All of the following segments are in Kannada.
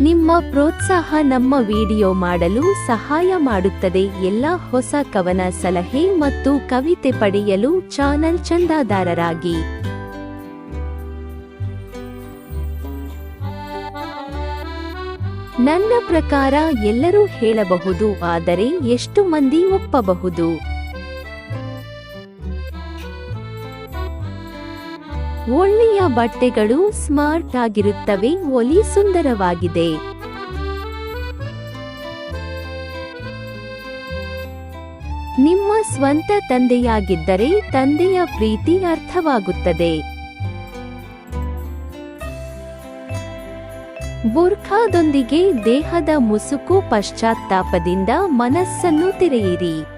ನಿಮ್ಮ ಪ್ರೋತ್ಸಾಹ ನಮ್ಮ ವಿಡಿಯೋ ಮಾಡಲು ಸಹಾಯ ಮಾಡುತ್ತದೆ. ಎಲ್ಲ ಹೊಸ ಕವನ ಸಲಹೆ ಮತ್ತು ಕವಿತೆ ಪಡೆಯಲು ಚಾನಲ್ ಚಂದಾದಾರರಾಗಿ. ನನ್ನ ಪ್ರಕಾರ ಎಲ್ಲರೂ ಹೇಳಬಹುದು, ಆದರೆ ಎಷ್ಟು ಮಂದಿ ಒಪ್ಪಬಹುದು? ಒಳ್ಳೆಯ ಬಟ್ಟೆಗಳು ಸ್ಮಾರ್ಟ್ ಆಗಿರುತ್ತವೆ, ಒಲಿ ಸುಂದರವಾಗಿದೆ. ನಿಮ್ಮ ಸ್ವಂತ ತಂದೆಯಾಗಿದ್ದರೆ ತಂದೆಯ ಪ್ರೀತಿ ಅರ್ಥವಾಗುತ್ತದೆ. ಬುರ್ಖಾದೊಂದಿಗೆ ದೇಹದ ಮುಸುಕು ಪಶ್ಚಾತ್ತಾಪದಿಂದ ಮನಸ್ಸನ್ನು ತೆರೆಯಿರಿ.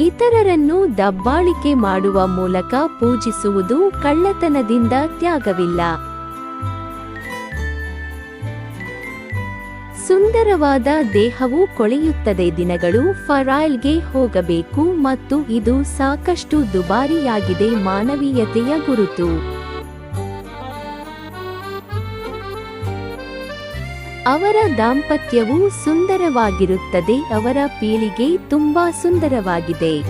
ಇತರರನ್ನು ದಬ್ಬಾಳಿಕೆ ಮಾಡುವ ಮೂಲಕ ಪೂಜಿಸುವುದು ಕಳ್ಳತನದಿಂದ ತ್ಯಾಗವಿಲ್ಲ. ಸುಂದರವಾದ ದೇಹವು ಕೊಳೆಯುತ್ತದೆ ದಿನಗಳು ಫರಾಯ್ಲ್ಗೆ ಹೋಗಬೇಕು ಮತ್ತು ಇದು ಸಾಕಷ್ಟು ದುಬಾರಿಯಾಗಿದೆ ಮಾನವೀಯತೆಯ ಗುರುತು. ಅವರ ದಾಂಪತ್ಯವು ಸುಂದರವಾಗಿರುತ್ತದೆ. ಅವರ ಪೀಳಿಗೆ ತುಂಬಾ ಸುಂದರವಾಗಿದೆ.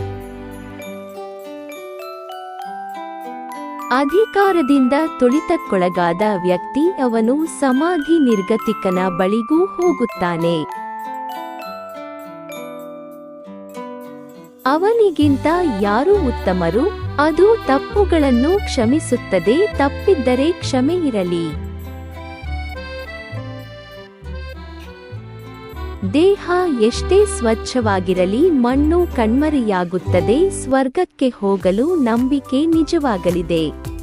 ಅಧಿಕಾರದಿಂದ ತುಳಿತಕ್ಕೊಳಗಾದ ವ್ಯಕ್ತಿ ಅವನು ಸಮಾಧಿ ನಿರ್ಗತಿಕನ ಬಳಿಗೂ ಹೋಗುತ್ತಾನೆ. ಅವನಿಗಿಂತ ಯಾರು ಉತ್ತಮರು? ಅದು ತಪ್ಪುಗಳನ್ನು ಕ್ಷಮಿಸುತ್ತದೆ, ತಪ್ಪಿದ್ದರೆ ಕ್ಷಮೆ ಇರಲಿ. ದೇಹ ಎಷ್ಟೇ ಸ್ವಚ್ಛವಾಗಿರಲಿ ಮಣ್ಣು ಕಣ್ಮರೆಯಾಗುತ್ತದೆ ಸ್ವರ್ಗಕ್ಕೆ ಹೋಗಲು ನಂಬಿಕೆ ನಿಜವಾಗಲಿದೆ.